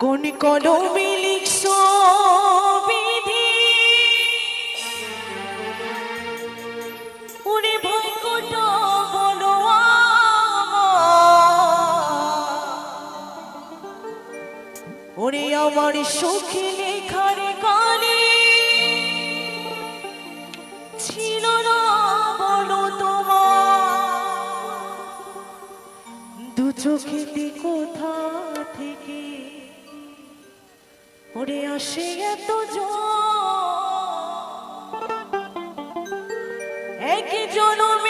কোন কলমে লিখছ বিধি ওরে ভয় কত বলো। ওরে আমার সুখে চোখেতে কোথা থেকে ওরে আসে এত এক জনমে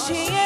আসে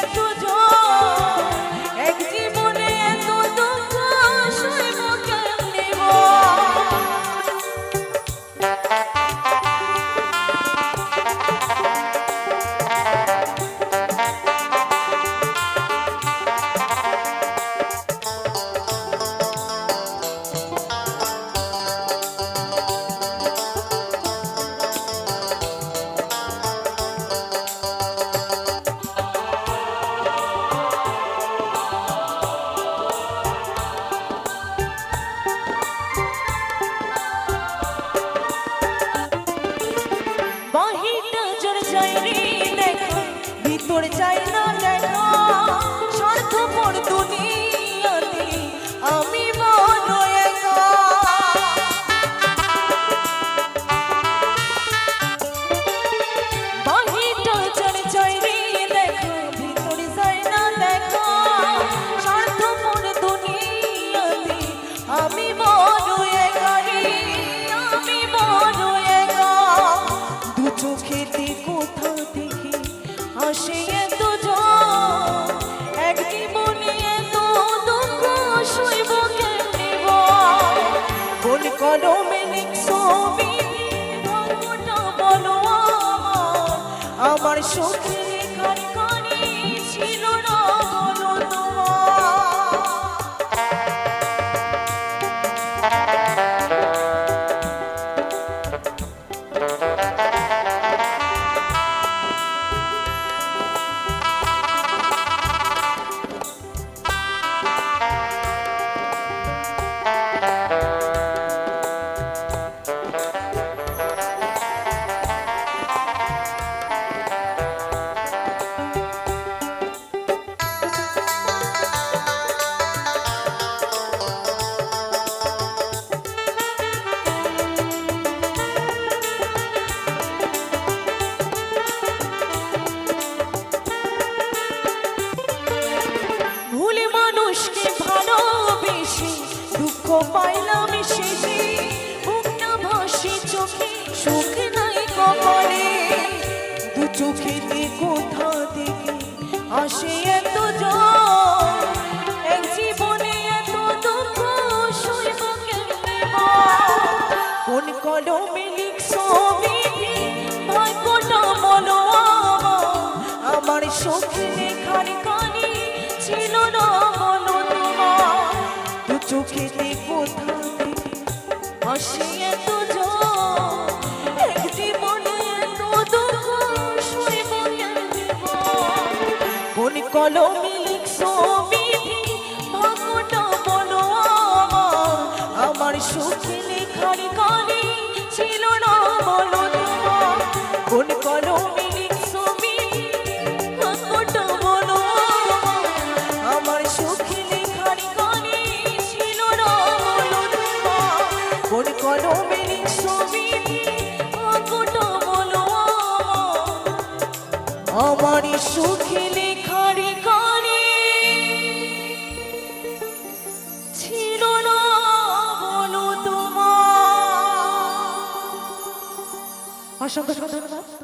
ভিতর চাই। আমার সুখে সুখ নাই কপালে, দু চোখেতে কোথা থেকে আসে এত জল? এক জীবনে এত দুঃখ সইব কেমনে? কোন কলমে লিখছো বিধি? ভাগ্যটা বলো আমার সুখ লেখার কানে ছিল না বলো তোমার চোখেতে কোথা থেকে হাসি এত কলমে লিখছো বিধি ভাগ্যটা বলো আমার। আমার সুখে লেখার কানে ছিল না বলো তোমার কোন কলমে লিখছো বিধি ভাগ্যটা বলো আমার। সুখে লেখার কানে ছিল না বলো তোমার কোন কলমে লিখছো বিধি ভাগ্যটা বলো আমার সুখে অসংখ্য ধন্যবাদ